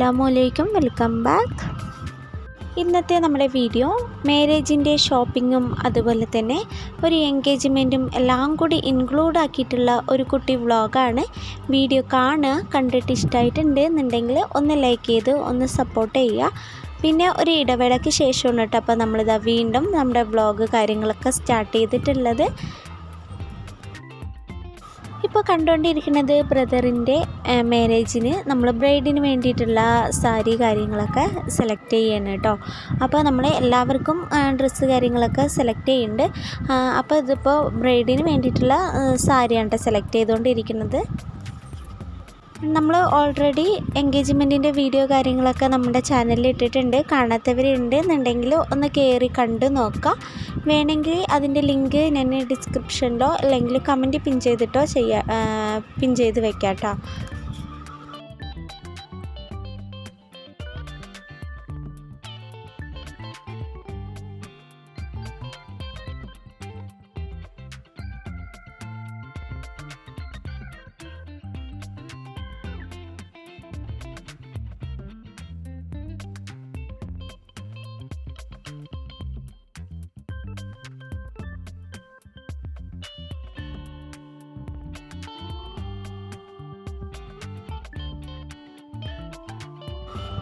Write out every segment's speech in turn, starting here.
അസ്സലാമു അലൈക്കും. Welcome back. ഇന്നത്തെ നമ്മുടെ വീഡിയോ മാരേജിന്റെ ഷോപ്പിങ്ങും അതുപോലെ തന്നെ ഒരു എൻഗേജ്മെന്റും എല്ലാം കൂടി ഇൻക്ലൂഡ് ആക്കിയിട്ടുള്ള ഒരു കുട്ടി വ്ളോഗാണ്. വീഡിയോ കാണുക കണ്ടിട്ട് ഇഷ്ടമായിട്ടുണ്ട് എന്നുണ്ടെങ്കിൽ ഒന്ന് ലൈക്ക് ചെയ്ത് ഒന്ന് സപ്പോർട്ട് ചെയ്യുക. പിന്നെ ഒരു ഇടവേളയ്ക്ക് ശേഷമാണ് കേട്ടോ അപ്പോൾ നമ്മളിതാ വീണ്ടും നമ്മുടെ വ്ളോഗ് കാര്യങ്ങളൊക്കെ സ്റ്റാർട്ട് ചെയ്തിട്ടുള്ളത്. ഇപ്പോൾ കണ്ടുകൊണ്ടിരിക്കുന്നത് ബ്രദറിന്റെ മാരേജിന് നമ്മൾ ബ്രൈഡിന് വേണ്ടിയിട്ടുള്ള സാരി കാര്യങ്ങളൊക്കെ സെലക്ട് ചെയ്യണം കേട്ടോ അപ്പോൾ നമ്മൾ എല്ലാവർക്കും ഡ്രസ്സ് കാര്യങ്ങളൊക്കെ സെലക്ട് ചെയ്യുന്നുണ്ട് അപ്പോൾ ഇതിപ്പോൾ ബ്രൈഡിന് വേണ്ടിയിട്ടുള്ള സാരിയാണ് കേട്ടോ സെലക്ട് ചെയ്തുകൊണ്ടിരിക്കുന്നത് നമ്മൾ ഓൾറെഡി എൻഗേജ്മെന്റിന്റെ വീഡിയോ കാര്യങ്ങളൊക്കെ നമ്മുടെ ചാനലിൽ ഇട്ടിട്ടുണ്ട്. കാണാത്തവരുണ്ട് എന്നുണ്ടെങ്കിൽ ഒന്ന് കയറി കണ്ടു നോക്കാം. വേണമെങ്കിൽ അതിന്റെ ലിങ്ക് ഞാൻ ഡിസ്ക്രിപ്ഷനിലോ അല്ലെങ്കിൽ കമന്റ് പിൻ ചെയ്തിട്ടോ ചെയ്യാം പിൻ ചെയ്ത് വെക്കാം കേട്ടോ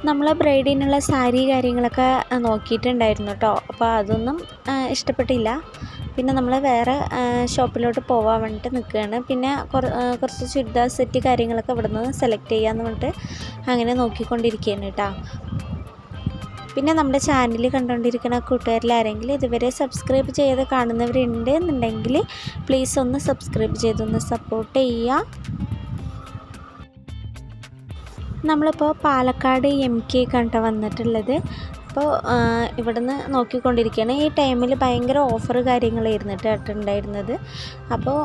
നമ്മൾ ബ്രൈഡിനുള്ള സാരി കാര്യങ്ങളൊക്കെ നോക്കിയിട്ടുണ്ടായിരുന്നു കേട്ടോ അപ്പോൾ അതൊന്നും ഇഷ്ടപ്പെട്ടില്ല. പിന്നെ നമ്മൾ വേറെ ഷോപ്പിലോട്ട് പോകാൻ വേണ്ടിയിട്ട് നിൽക്കുകയാണ് പിന്നെ കുറച്ച് ചുരിദാർ സെറ്റ് കാര്യങ്ങളൊക്കെ ഇവിടെ നിന്ന് സെലക്ട് ചെയ്യാമെന്ന് പറഞ്ഞിട്ട് അങ്ങനെ നോക്കിക്കൊണ്ടിരിക്കുകയാണ് കേട്ടോ പിന്നെ നമ്മുടെ ചാനൽ കണ്ടുകൊണ്ടിരിക്കുന്ന കൂട്ടുകാരിൽ ആരെങ്കിലും ഇതുവരെ സബ്സ്ക്രൈബ് ചെയ്ത് കാണുന്നവരുണ്ട് എന്നുണ്ടെങ്കിൽ പ്ലീസ് ഒന്ന് സബ്സ്ക്രൈബ് ചെയ്തൊന്ന് സപ്പോർട്ട് ചെയ്യുക നമ്മളിപ്പോൾ പാലക്കാട് എം കെ കണ്ട വന്നിട്ടുള്ളത് അപ്പോൾ ഇവിടുന്ന് നോക്കിക്കൊണ്ടിരിക്കുകയാണ് ഈ ടൈമിൽ ഭയങ്കര ഓഫർ കാര്യങ്ങളായിരുന്നു കേട്ടോ ഉണ്ടായിരുന്നത്. അപ്പോൾ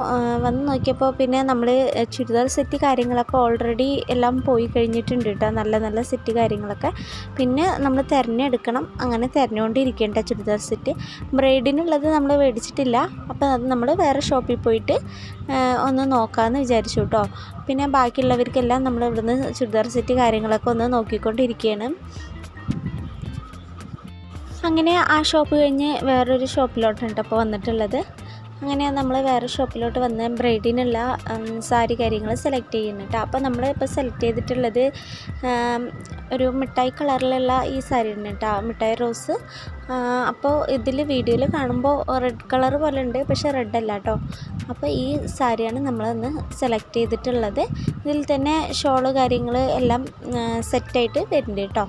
വന്ന് നോക്കിയപ്പോൾ പിന്നെ നമ്മൾ ചുരിദാർ സെറ്റ് കാര്യങ്ങളൊക്കെ ഓൾറെഡി എല്ലാം പോയി കഴിഞ്ഞിട്ടുണ്ട് കേട്ടോ. നല്ല നല്ല സെറ്റ് കാര്യങ്ങളൊക്കെ. പിന്നെ നമ്മൾ തിരഞ്ഞെടുക്കണം. അങ്ങനെ തിരഞ്ഞുകൊണ്ടിരിക്കേണ്ട ചുരിദാർ സെറ്റ്. ബ്രൈഡിനുള്ളത് നമ്മൾ മേടിച്ചിട്ടില്ല. അപ്പോൾ അത് നമ്മൾ വേറെ ഷോപ്പിൽ പോയിട്ട് ഒന്ന് നോക്കാമെന്ന് വിചാരിച്ചു കേട്ടോ. പിന്നെ ബാക്കിയുള്ളവർക്കെല്ലാം നമ്മൾ ഇവിടുന്ന് ചുരിദാർ സെറ്റ് കാര്യങ്ങളൊക്കെ ഒന്ന് നോക്കിക്കൊണ്ടിരിക്കുകയാണ്. അങ്ങനെ ആ ഷോപ്പ് കഴിഞ്ഞ് വേറൊരു ഷോപ്പിലോട്ടാണ് അപ്പോൾ വന്നിട്ടുള്ളത്. അങ്ങനെ നമ്മൾ വേറെ ഷോപ്പിലോട്ട് വന്ന് ബ്രൈഡിനുള്ള സാരി കാര്യങ്ങൾ സെലക്ട് ചെയ്യുന്നുണ്ട് അപ്പോൾ നമ്മൾ ഇപ്പോൾ സെലക്ട് ചെയ്തിട്ടുള്ളത് ഒരു മിഠായി കളറിലുള്ള ഈ സാരി ഉണ്ട് കേട്ടോ മിഠായി റോസ്. അപ്പോൾ ഇതിൽ വീഡിയോയിൽ കാണുമ്പോൾ റെഡ് കളർ പോലെ ഉണ്ട് പക്ഷേ റെഡ് അല്ല കേട്ടോ അപ്പോൾ ഈ സാരിയാണ് നമ്മളൊന്ന് സെലക്ട് ചെയ്തിട്ടുള്ളത്. ഇതിൽ തന്നെ ഷോൾ കാര്യങ്ങൾ എല്ലാം സെറ്റായിട്ട് വരുന്നുണ്ട് കേട്ടോ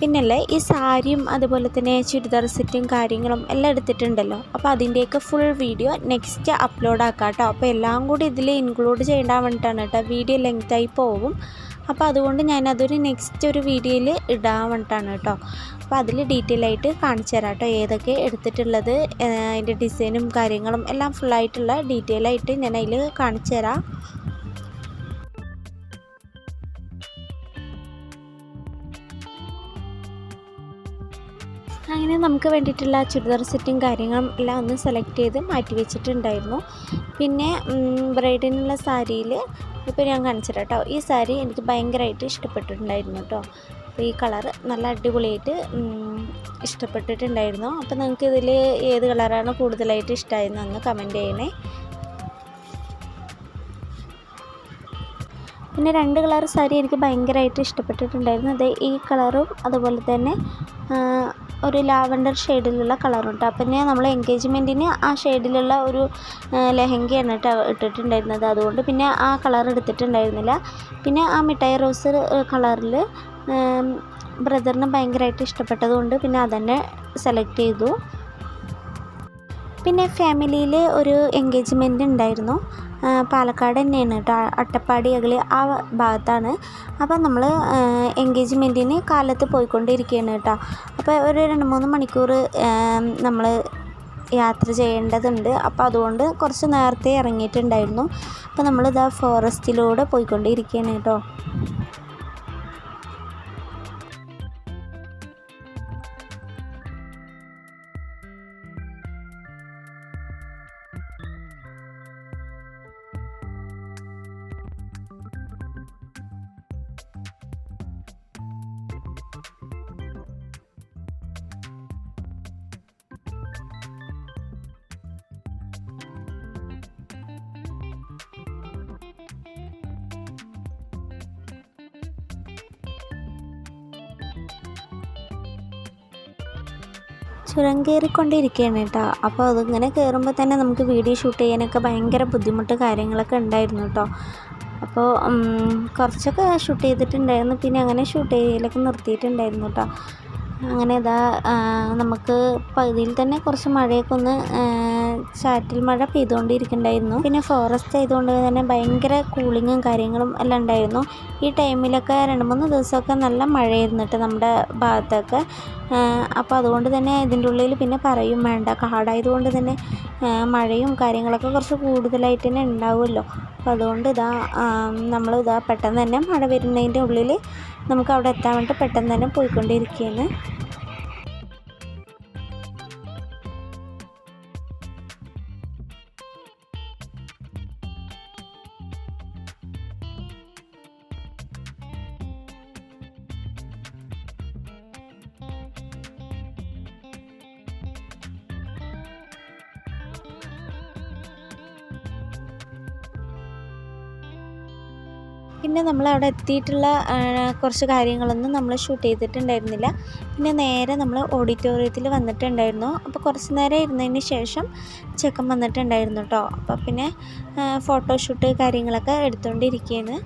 പിന്നല്ലേ ഈ സാരിയും അതുപോലെ തന്നെ ചുരിദാർ സെറ്റും കാര്യങ്ങളും എല്ലാം എടുത്തിട്ടുണ്ടല്ലോ. അപ്പോൾ അതിന്റെയൊക്കെ ഫുൾ വീഡിയോ നെക്സ്റ്റ് അപ്ലോഡ് ആക്കാം കേട്ടോ അപ്പോൾ എല്ലാം കൂടി ഇതിൽ ഇൻക്ലൂഡ് ചെയ്യേണ്ട വേണ്ടിയിട്ടാണ് കേട്ടോ. വീഡിയോ ലെങ്തായി പോകും അപ്പോൾ അതുകൊണ്ട് ഞാനതൊരു നെക്സ്റ്റ് ഒരു വീഡിയോയിൽ ഇടാൻ വേണ്ടിയിട്ടാണ് കേട്ടോ. അപ്പോൾ അതിൽ ഡീറ്റെയിൽ ആയിട്ട് കാണിച്ചു തരാം കേട്ടോ. ഏതൊക്കെ എടുത്തിട്ടുള്ളത് അതിന്റെ ഡിസൈനും കാര്യങ്ങളും എല്ലാം ഫുള്ളായിട്ടുള്ള ഡീറ്റെയിൽ ആയിട്ട് ഞാൻ അതിൽ കാണിച്ചു തരാം. അങ്ങനെ നമുക്ക് വേണ്ടിയിട്ടുള്ള ചുരിദാർ സെറ്റും കാര്യങ്ങളും എല്ലാം ഒന്ന് സെലക്ട് ചെയ്ത് മാറ്റി വെച്ചിട്ടുണ്ടായിരുന്നു. പിന്നെ ബ്രൈഡിനുള്ള സാരിയിൽ ഇപ്പോൾ ഞാൻ കാണിച്ചു കേട്ടോ ഈ സാരി എനിക്ക് ഭയങ്കരമായിട്ട് ഇഷ്ടപ്പെട്ടിട്ടുണ്ടായിരുന്നു കേട്ടോ അപ്പോൾ ഈ കളർ നല്ല അടിപൊളിയായിട്ട് ഇഷ്ടപ്പെട്ടിട്ടുണ്ടായിരുന്നു. അപ്പോൾ നിങ്ങൾക്ക് ഇതിൽ ഏത് കളറാണ് കൂടുതലായിട്ട് ഇഷ്ടമായിരുന്നതെന്ന് കമന്റ് ചെയ്യണേ. പിന്നെ രണ്ട് കളർ സാരി എനിക്ക് ഭയങ്കരമായിട്ട് ഇഷ്ടപ്പെട്ടിട്ടുണ്ടായിരുന്നു. അത് ഈ കളറും അതുപോലെ തന്നെ ഒരു ലാവൻഡർ ഷെയ്ഡിലുള്ള കളറും കേട്ടോ അപ്പം ഞാൻ നമ്മൾ എൻഗേജ്മെന്റിന് ആ ഷെയ്ഡിലുള്ള ഒരു ലെഹങ്കയാണ് കേട്ടോ ഇട്ടിട്ടുണ്ടായിരുന്നത്. അതുകൊണ്ട് പിന്നെ ആ കളർ എടുത്തിട്ടുണ്ടായിരുന്നില്ല. പിന്നെ ആ മിഠായി റോസ് കളറിൽ ബ്രദറിന് ഭയങ്കരമായിട്ട് ഇഷ്ടപ്പെട്ടതുകൊണ്ട് പിന്നെ അതന്നെ സെലക്ട് ചെയ്തു. പിന്നെ ഫാമിലിയിൽ ഒരു എൻഗേജ്മെന്റ് ഉണ്ടായിരുന്നു. പാലക്കാട് തന്നെയാണ് കേട്ടോ. അട്ടപ്പാടി അകലെ ആ ഭാഗത്താണ്. അപ്പോൾ നമ്മൾ എൻഗേജ്മെന്റിന് കാലത്ത് പോയിക്കൊണ്ടിരിക്കുകയാണ് കേട്ടോ. അപ്പോൾ ഒരു രണ്ട് മൂന്ന് മണിക്കൂർ നമ്മൾ യാത്ര ചെയ്യേണ്ടതുണ്ട്. അപ്പോൾ അതുകൊണ്ട് കുറച്ച് നേരത്തെ ഇറങ്ങിയിട്ടുണ്ടായിരുന്നു. അപ്പോൾ നമ്മളിതാ ഫോറസ്റ്റിലൂടെ പോയിക്കൊണ്ടിരിക്കുകയാണ് കേട്ടോ. ചുരം കയറിക്കൊണ്ടിരിക്കുകയാണ് കേട്ടോ. അപ്പോൾ അതിങ്ങനെ കയറുമ്പോൾ തന്നെ നമുക്ക് വീഡിയോ ഷൂട്ട് ചെയ്യാനൊക്കെ ഭയങ്കര ബുദ്ധിമുട്ട് കാര്യങ്ങളൊക്കെ ഉണ്ടായിരുന്നു കേട്ടോ. അപ്പോൾ കുറച്ചൊക്കെ ഷൂട്ട് ചെയ്തിട്ടുണ്ടായിരുന്നു. പിന്നെ അങ്ങനെ ഷൂട്ട് ചെയ്യലൊക്കെ നിർത്തിയിട്ടുണ്ടായിരുന്നു കേട്ടോ. അങ്ങനെ ഇതാ നമുക്ക് പകുതിയിൽ തന്നെ കുറച്ച് മഴയൊക്കെ ഒന്ന് ചാറ്റൽ മഴ പെയ്തുകൊണ്ടിരിക്കുന്നുണ്ടായിരുന്നു പിന്നെ ഫോറസ്റ്റ് ആയതുകൊണ്ട് തന്നെ ഭയങ്കര കൂളിങ്ങും കാര്യങ്ങളും എല്ലാം ഉണ്ടായിരുന്നു. ഈ ടൈമിലൊക്കെ രണ്ട് മൂന്ന് ദിവസമൊക്കെ നല്ല മഴയായിരുന്നു കേട്ടോ നമ്മുടെ ഭാഗത്തൊക്കെ. അപ്പോൾ അതുകൊണ്ട് തന്നെ ഇതിന്റെ ഉള്ളിൽ പിന്നെ പറയും വേണ്ട. കാടായതുകൊണ്ട് തന്നെ മഴയും കാര്യങ്ങളൊക്കെ കുറച്ച് കൂടുതലായിട്ട് തന്നെ ഉണ്ടാവുമല്ലോ. അപ്പോൾ അതുകൊണ്ട് ഇതാ നമ്മൾ ഇതാ പെട്ടെന്ന് തന്നെ മഴ വരുന്നതിന്റെ ഉള്ളിൽ നമുക്ക് അവിടെ എത്താൻ വേണ്ടി പെട്ടെന്ന് തന്നെ പോയിക്കൊണ്ടിരിക്കുകയാണ്. പിന്നെ നമ്മൾ അവിടെ എത്തിയിട്ടുള്ള കുറച്ച് കാര്യങ്ങളൊന്നും നമ്മൾ ഷൂട്ട് ചെയ്തിട്ടുണ്ടായിരുന്നില്ല. പിന്നെ നേരെ നമ്മൾ ഓഡിറ്റോറിയത്തിൽ വന്നിട്ടുണ്ടായിരുന്നു. അപ്പോൾ കുറച്ച് നേരം ഇരുന്നതിന് ശേഷം ചെക്കൻ വന്നിട്ടുണ്ടായിരുന്നു കേട്ടോ അപ്പോൾ പിന്നെ ഫോട്ടോഷൂട്ട് കാര്യങ്ങളൊക്കെ എടുത്തുകൊണ്ടിരിക്കുകയാണ്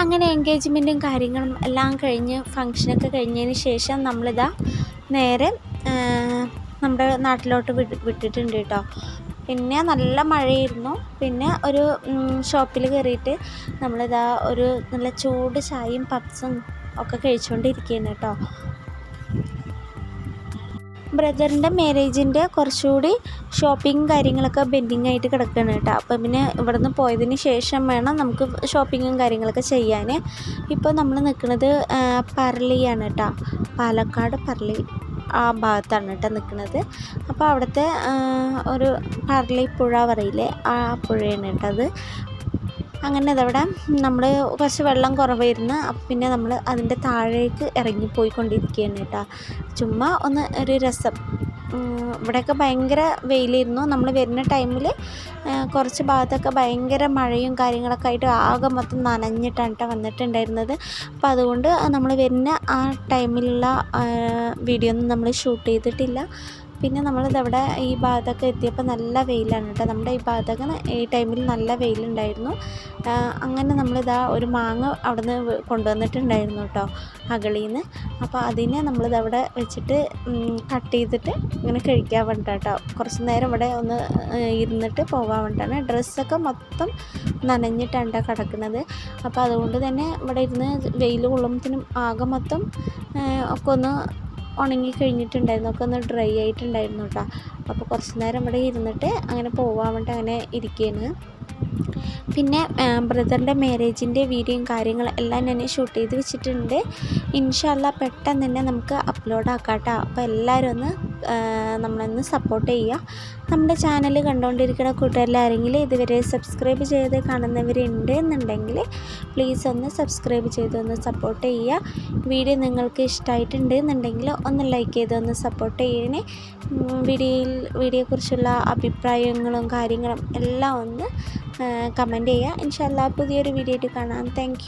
അങ്ങനെ എൻഗേജ്മെന്റും കാര്യങ്ങളും എല്ലാം കഴിഞ്ഞ് ഫങ്ഷനൊക്കെ കഴിഞ്ഞതിന് ശേഷം നമ്മളിതാ നേരെ നമ്മുടെ നാട്ടിലോട്ട് വിട്ടിട്ടുണ്ട് കേട്ടോ പിന്നെ നല്ല മഴയായിരുന്നു. പിന്നെ ഒരു ഷോപ്പിൽ കയറിയിട്ട് നമ്മളിതാ ഒരു നല്ല ചൂട് ചായയും പപ്സും ഒക്കെ കഴിച്ചുകൊണ്ടിരിക്കുകയാണ് കേട്ടോ. ബ്രദറിന്റെ മാരേജിന്റെ കുറച്ചുകൂടി ഷോപ്പിംഗ് കാര്യങ്ങളൊക്കെ ബെൻഡിങ് ആയിട്ട് കിടക്കുകയാണ് കേട്ടോ. അപ്പം പിന്നെ ഇവിടുന്ന് പോയതിന് ശേഷം വേണം നമുക്ക് ഷോപ്പിങ്ങും കാര്യങ്ങളൊക്കെ ചെയ്യാൻ ഇപ്പോൾ നമ്മൾ നിൽക്കുന്നത് പറളിയാണ് കേട്ടോ. പാലക്കാട് പറളി ആ ഭാഗത്താണ് കേട്ടോ നിൽക്കുന്നത്. അപ്പോൾ അവിടുത്തെ ഒരു പറളി പുഴ പറയില്ലേ ആ പുഴയാണ് കേട്ടോ അത്. അങ്ങനെ അതവിടെ നമ്മൾ കുറച്ച് വെള്ളം കുറവായിരുന്നു. അപ്പം പിന്നെ നമ്മൾ അതിന്റെ താഴേക്ക് ഇറങ്ങിപ്പോയിക്കൊണ്ടിരിക്കുകയാണ് കേട്ടോ. ചുമ്മാ ഒന്ന് ഒരു രസം ഇവിടെയൊക്കെ ഭയങ്കര വെയിലായിരുന്നു നമ്മൾ വരുന്ന ടൈമിൽ കുറച്ച് ഭാഗത്തൊക്കെ ഭയങ്കര മഴയും കാര്യങ്ങളൊക്കെ ആയിട്ട് ആകെ മൊത്തം നനഞ്ഞിട്ടാണ് കേട്ടോ വന്നിട്ടുണ്ടായിരുന്നത്. അപ്പോൾ അതുകൊണ്ട് നമ്മൾ വരുന്ന ആ ടൈമിലുള്ള വീഡിയോ ഒന്നും നമ്മൾ ഷൂട്ട് ചെയ്തിട്ടില്ല. പിന്നെ നമ്മളിതവിടെ ഈ ഭാഗത്തൊക്കെ എത്തിയപ്പോൾ നല്ല വെയിലാണ് കേട്ടോ. നമ്മുടെ ഈ ഭാഗത്തൊക്കെ ഈ ടൈമിൽ നല്ല വെയിലുണ്ടായിരുന്നു. അങ്ങനെ നമ്മളിതാ ഒരു മാങ്ങ അവിടെ നിന്ന് കൊണ്ടുവന്നിട്ടുണ്ടായിരുന്നു കേട്ടോ അകളിയിൽ നിന്ന് അപ്പോൾ അതിനെ നമ്മളിതവിടെ വെച്ചിട്ട് കട്ട് ചെയ്തിട്ട് ഇങ്ങനെ കഴിക്കാൻ കേട്ടോ. കുറച്ച് നേരം ഇവിടെ ഒന്ന് ഇരുന്നിട്ട് പോകാൻ വേണ്ടിയിട്ടാണ് ഡ്രസ്സൊക്കെ മൊത്തം നനഞ്ഞിട്ടാണ് കേട്ടോ കിടക്കുന്നത്. അപ്പോൾ അതുകൊണ്ട് തന്നെ ഇവിടെ ഇരുന്ന് വെയിൽ കൊള്ളുമ്പോഴത്തേനും ആകെ മൊത്തം ഒക്കെ ഒന്ന് ഉണങ്ങി കഴിഞ്ഞിട്ടുണ്ടായിരുന്നു. ഒക്കെ ഒന്ന് ഡ്രൈ ആയിട്ടുണ്ടായിരുന്നു കേട്ടോ അപ്പോൾ കുറച്ച് നേരം ഇവിടെ ഇരുന്നിട്ട് അങ്ങനെ പോകാൻ വേണ്ടി അങ്ങനെ ഇരിക്കുകയാണ് പിന്നെ ബ്രദറിന്റെ മാരേജിന്റെ വീഡിയോയും കാര്യങ്ങളും എല്ലാം ഞാൻ ഷൂട്ട് ചെയ്ത് വെച്ചിട്ടുണ്ട്. ഇൻഷല്ല പെട്ടെന്ന് തന്നെ നമുക്ക് അപ്ലോഡ് ആക്കാം കേട്ടോ അപ്പോൾ എല്ലാവരും ഒന്ന് നമ്മളൊന്ന് സപ്പോർട്ട് ചെയ്യുക. നമ്മുടെ ചാനൽ കണ്ടുകൊണ്ടിരിക്കുന്ന കൂട്ടുകാരിലാരെങ്കിലും ഇതുവരെ സബ്സ്ക്രൈബ് ചെയ്ത് കാണുന്നവരുണ്ട് എന്നുണ്ടെങ്കിൽ പ്ലീസ് ഒന്ന് സബ്സ്ക്രൈബ് ചെയ്ത് ഒന്ന് സപ്പോർട്ട് ചെയ്യുക. വീഡിയോ നിങ്ങൾക്ക് ഇഷ്ടമായിട്ടുണ്ട് എന്നുണ്ടെങ്കിൽ ഒന്ന് ലൈക്ക് ചെയ്ത് ഒന്ന് സപ്പോർട്ട് ചെയ്യണേ. വീഡിയോയിൽ വീഡിയോയെക്കുറിച്ചുള്ള അഭിപ്രായങ്ങളും കാര്യങ്ങളും എല്ലാം ഒന്ന് കമന്റ് ചെയ്യുക. ഇൻഷാല്ല പുതിയൊരു വീഡിയോ ആയിട്ട് കാണാം. താങ്ക്